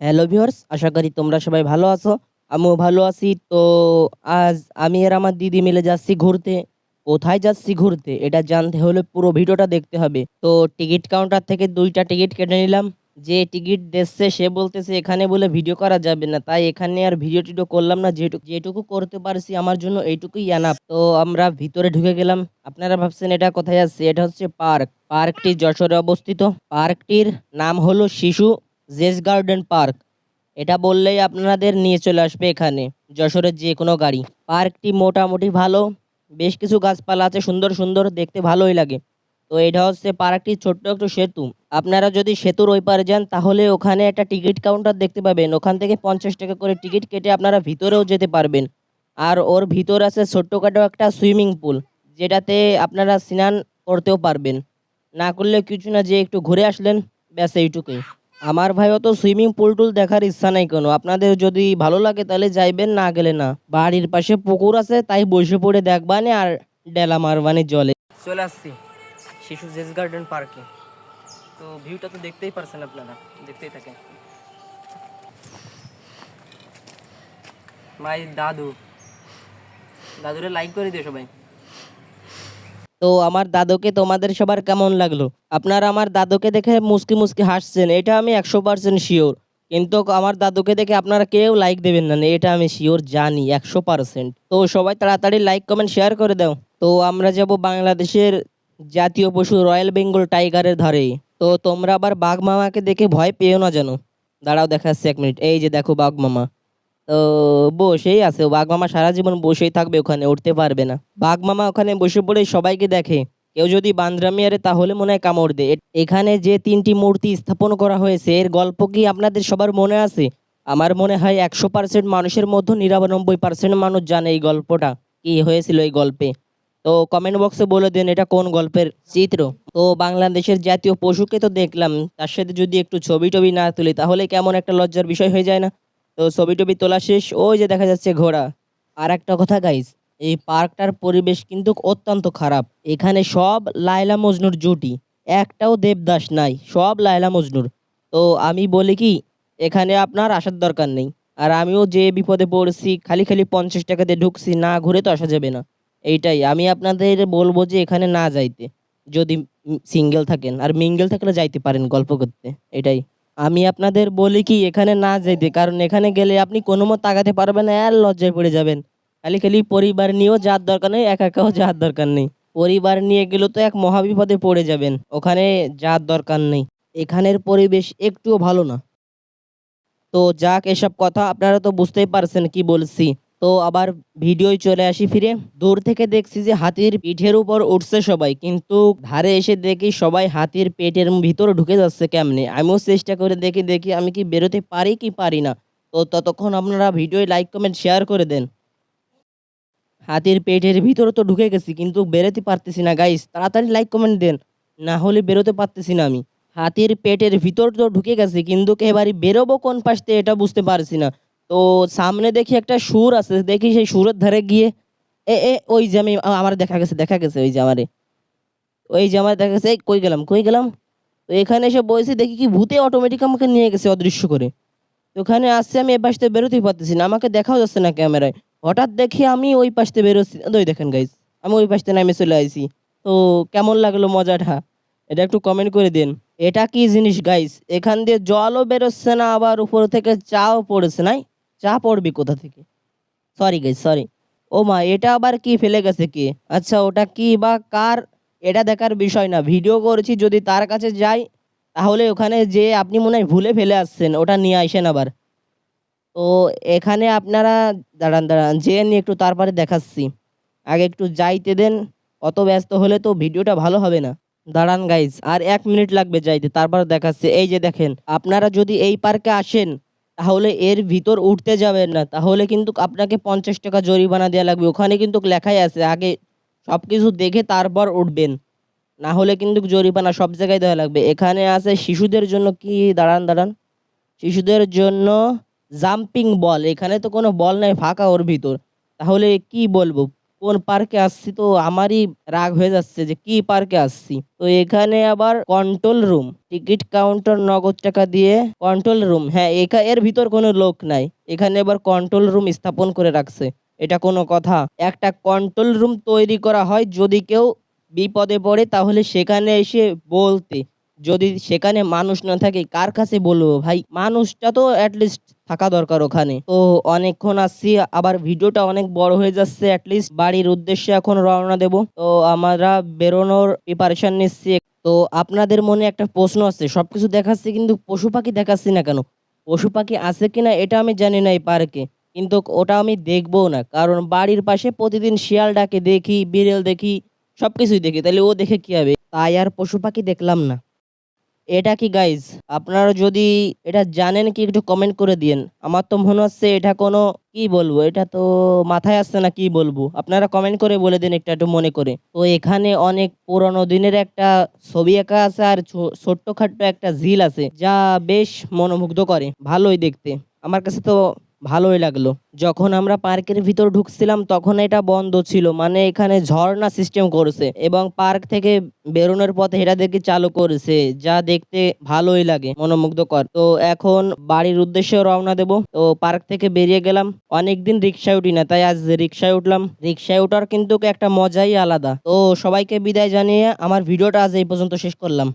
Hello viewers আশা করি তোমরা সবাই ভালো আছো। আমিও ভালো আছি। তো আজ আমি আর আমার দিদি মিলে যাচ্ছি ঘুরতে। কোথায় যাচ্ছি ঘুরতে? এটা জানতে হলে পুরো ভিডিওটা দেখতে হবে। তো টিকিট কাউন্টার থেকে দুইটা টিকিট কেটে নিলাম। যে টিকিট দেখছে সে বলতেছে, এখানে বলে ভিডিও করা যাবে না। তাই এখানে আর ভিডিও টিডিও করলাম না। যেটুকু যেটুকু করতে পারছি, আমার জন্য এইটুকুই এনাফ তো আমরা ভিতরে ঢুকে গেলাম। আপনারা ভাবছেন, এটা কোথায় যাচ্ছে? এটা হচ্ছে পার্ক। পার্কটি যশোরে অবস্থিত। পার্কটির নাম হলো শিশু জেস গার্ডেন পার্ক এটা বললেই আপনাদের নিয়ে চলে আসবে এখানে, যশোরের যে কোনো গাড়ি। পার্কটি মোটামুটি ভালো, বেশ কিছু গাছপালা আছে, সুন্দর সুন্দর, দেখতে ভালোই লাগে। তো এটা হচ্ছে পার্কটি ছোট্ট একটু সেতু। আপনারা যদি সেতুর ওই পারে যান, তাহলে ওখানে একটা টিকিট কাউন্টার দেখতে পাবেন। ওখান থেকে পঞ্চাশ টাকা করে টিকিট কেটে আপনারা ভিতরেও যেতে পারবেন। আর ওর ভিতর আছে ছোট্টখাটো একটা সুইমিং পুল, যেটাতে আপনারা স্নান করতেও পারবেন। না করলে কিছু না যে একটু ঘুরে আসলেন, ব্যাস এইটুকুই। আমার ভাইও তো সুইমিং পুল টুল দেখার ইচ্ছা নাই কোনো। আপনাদের যদি ভালো লাগে তাহলে যাইবেন, না গেলে না। বাড়ির পাশে পুকুর আছে, তাই বসে পড়ে দেখবানে আর ডেলা মারবানি জলে। চলে আসছি, শিশু জেস গার্ডেন পার্কে। তো ভিউটা তো দেখতেই পারছেন আপনারা, দেখতেই থাকেন। মাই দাদু। দাদুরে লাইক করে দিও সবাই। তো আমার দাদুকে তোমাদের সবার কেমন লাগল? আপনারা আমার দাদুকে দেখে মুসকি মুসকি হাসছেন, এটা আমি একশো পার্সেন্ট শিওর কিন্তু আমার দাদুকে দেখে আপনারা কেউ লাইক দেবেন না, এটা আমি শিওর জানি, একশো পার্সেন্ট তো সবাই তাড়াতাড়ি লাইক কমেন্ট শেয়ার করে দাও। তো আমরা যাব বাংলাদেশের জাতীয় পশু রয়্যাল বেঙ্গল টাইগারের ধারে। তো তোমরা আবার বাঘ মামাকে দেখে ভয় পেও না জানো দাঁড়াও, দেখাচ্ছি এক মিনিট। এই যে দেখো বাঘ মামা। তো বসেই আছে। বাঘ মামা সারা জীবন বসেই থাকবে ওখানে, উঠতে পারবে না। বাঘ মামা ওখানে বসে পড়ে সবাইকে দেখে। কেউ যদি বান্দরামি আরে তাহলে মনে হয় কামড় দে এখানে যে তিনটি মূর্তি স্থাপন করা হয়েছে, এর গল্প কি আপনাদের সবার মনে আছে? আমার মনে হয় একশো পার্সেন্ট মানুষের মধ্যে নিরানব্বই পার্সেন্ট মানুষ জানে এই গল্পটা, কি হয়েছিল এই গল্পে। তো কমেন্ট বক্সে বলে দিন এটা কোন গল্পের চিত্র। তো বাংলাদেশের জাতীয় পশুকে তো দেখলাম, তার সাথে যদি একটু ছবি টবি না তুলি, তাহলে কেমন একটা লজ্জার বিষয় হয়ে যায় না? তো ছবি টবি তোলা শেষ। ওই যে দেখা যাচ্ছে ঘোড়া। আর একটা কথা গাইস এই পার্কটার পরিবেশ কিন্তু অত্যন্ত খারাপ। এখানে সব লায়লা মজনুর জুটি। একটাও দেবদাস নাই, সব লায়লা মজনুর। তো আমি বলি কি, এখানে আপনার আসার দরকার নেই। আর আমিও যে বিপদে পড়ছি, খালি খালি পঞ্চাশ টাকাতে ঢুকছি, না ঘুরে তো আসা যাবে না। এইটাই, আমি আপনাদের বলব যে এখানে না যাইতে। যদি সিঙ্গেল থাকেন, আর মিঙ্গেল থাকলে যাইতে পারেন গল্প করতে। এটাই। আমি আপনাদের বলি কি, এখানে না যেতে, কারণ এখানে গেলে আপনি কোনো মত তাকাতে পারবেন আর লজ্জায় পড়ে যাবেন। খালি খালি পরিবার নিয়েও যাওয়ার দরকার নেই, একা একাও যাওয়ার দরকার নেই। পরিবার নিয়ে গেলেও তো এক মহাবিপদে পড়ে যাবেন, ওখানে যাওয়ার দরকার নেই। এখানের পরিবেশ একটুও ভালো না। তো যাক, এসব কথা আপনারা তো বুঝতেই পারছেন কি বলছি। তো আবার ভিডিওয় চলে আসি ফিরে। দূর থেকে দেখছি যে হাতির পিঠের উপর উঠছে সবাই, কিন্তু ধারে এসে দেখি সবাই হাতির পেটের ভিতরে ঢুকে যাচ্ছে কেমনে? আমিও চেষ্টা করে দেখি দেখি আমি কি বেরোতে পারি কি পারি না। তো ততক্ষণ আপনারা ভিডিও লাইক, কমেন্ট, শেয়ার করে দেন। হাতির পেটের ভিতরে তো ঢুকে গেছি, কিন্তু বেরোতে পারতেছি না গাইস তাড়াতাড়ি লাইক, কমেন্ট দেন, না হলে বেরোতে পারতেছি না আমি। হাতির পেটের ভিতর তো ঢুকে গেছি, কিন্তু এবারে বেরোবো কোন পাশ থেকে এটা বুঝতে পারছি না। তো সামনে দেখি একটা সুর আছে দেখি সেই সুরের ধারে গিয়ে এ এ ওই যে আমি আমার দেখা গেছে দেখা গেছে ওই যে আমারে। ওই যে আমার দেখা গেছে এই, কই গেলাম কই গেলাম? তো এখানে এসে বসে দেখি কি ভূতে অটোমেটিক আমাকে নিয়ে গেছে অদৃশ্য করে। তো ওখানে আসছে আমি এ পাশ থেকে বেরোতেই পারতেছি না আমাকে দেখাও যাচ্ছে না ক্যামেরায়। হঠাৎ দেখি আমি ওই পাশ থেকে বেরোচ্ছি ওই দেখেন গাইস আমি ওই পাশ থেকে নামে চলে আইছি। তো কেমন লাগল মজাটা? এটা একটু কমেন্ট করে দিন। এটা কি জিনিস গাইস এখান দিয়ে জলও বেরোচ্ছে না আবার উপর থেকে চাও পড়েছে নাই? চা পড়বি কোথা থেকে? সরি গাইস সরি ও মা, এটা আবার কি ফেলে গেছে কি? আচ্ছা ওটা কি বা কার? এটা দেখার বিষয় না। ভিডিও করেছি, যদি তার কাছে যাই, তাহলে ওখানে যে আপনি মনে হয় ভুলে ফেলে আসছেন, ওটা নিয়ে আসেন আবার। তো এখানে আপনারা, দাঁড়ান দাঁড়ান, যে নিয়ে একটু তারপরে দেখাচ্ছি। আগে একটু যাইতে দেন, অত ব্যস্ত হলে তো ভিডিওটা ভালো হবে না। দাঁড়ান গাইজ আর এক মিনিট লাগবে যাইতে, তারপর দেখাচ্ছে। এই যে দেখেন, আপনারা যদি এই পার্কে আসেন তাহলে এর ভিতর উঠতে যাবেন না। তাহলে কিন্তু আপনাকে পঞ্চাশ টাকা জরিমানা দেওয়া লাগবে। ওখানে কিন্তু লেখাই আছে, আগে সব কিছু দেখে তারপর উঠবেন। না হলে কিন্তু জরিমানা সব জায়গায় দেওয়া লাগবে। এখানে আছে শিশুদের জন্য কি? দাঁড়ান দাঁড়ান। শিশুদের জন্য জাম্পিং বল। এখানে তো কোনো বল নাই, ফাঁকা ওর ভিতর। তাহলে কি বলব? কোন পার্কে আসছি তো আমারই রাগ হয়ে যাচ্ছে যে কি পার্কে আসছি। তো এখানে আবার কন্ট্রোল রুম টিকিট কাউন্টার নগদ টাকা দিয়ে কন্ট্রোল রুম হ্যাঁ এখা, এর ভিতর কোনো লোক নাই। এখানে আবার কন্ট্রোল রুম স্থাপন করে রাখছে। এটা কোনো কথা। একটা কন্ট্রোল রুম তৈরি করা হয় যদি কেউ বিপদে পড়ে তাহলে সেখানে এসে বলতে। যদি সেখানে মানুষ না থাকে, কার কাছে বলব ভাই? মানুষটা তো অ্যাটলিস্ট থাকা দরকার ওখানে। তো অনেকক্ষণ আসছি, আবার ভিডিওটা অনেক বড় হয়ে যাচ্ছে অ্যাটলিস্ট বাড়ির উদ্দেশ্যে এখন রওনা দেব। তো আমরা বেরোনোর প্রিপারেশন নিচ্ছি। তো আপনাদের মনে একটা প্রশ্ন আছে, সবকিছু দেখাচ্ছি কিন্তু পশু পাখি দেখাচ্ছি না কেন? পশু পাখি আছে কিনা এটা আমি জানি না এই পার্কে কিন্তু ওটা আমি দেখব না, কারণ বাড়ির পাশে প্রতিদিন শিয়াল ডাকে দেখি, বিড়েল দেখি, সবকিছুই দেখি, তাহলে ও দেখে কি হবে? তাই আর পশু পাখি দেখলাম না। এটা কি গাইজ আপনারা যদি এটা জানেন কি একটু কমেন্ট করে দিয়েন। আমার তো মনে হচ্ছে এটা কোনো, কি বলব? এটা তো মাথায় আসছে না কি বলব? আপনারা কমেন্ট করে বলে দিন একটা একটু মনে করে। তো এখানে অনেক পুরনো দিনের একটা ছবি আঁকা আছে আর ছোট্ট ছোট্টখাট্ট একটা ঝিল আছে, যা বেশ মনোমুগ্ধ করে ভালোই দেখতে। আমার কাছে তো ভালোই লাগল। যখন আমরা পার্কের ভিতর ঢুকছিলাম, তখন এটা বন্ধ ছিল। মানে এখানে ঝর্ণা সিস্টেম করেছে এবং পার্ক থেকে বেরোনোর পথে এটা দেখে চালু করেছে, যা দেখতে ভালোই লাগে, মনোমুগ্ধকর। তো এখন বাড়ির উদ্দেশ্যে রওনা দেব। তো পার্ক থেকে বেরিয়ে গেলাম। অনেকদিন রিক্সায় উঠি না, তাই আজ রিক্সায় উঠলাম। রিক্সায় ওঠার কিন্তু একটা মজাই আলাদা। তো সবাইকে বিদায় জানিয়ে আমার ভিডিওটা আজ এই পর্যন্ত শেষ করলাম।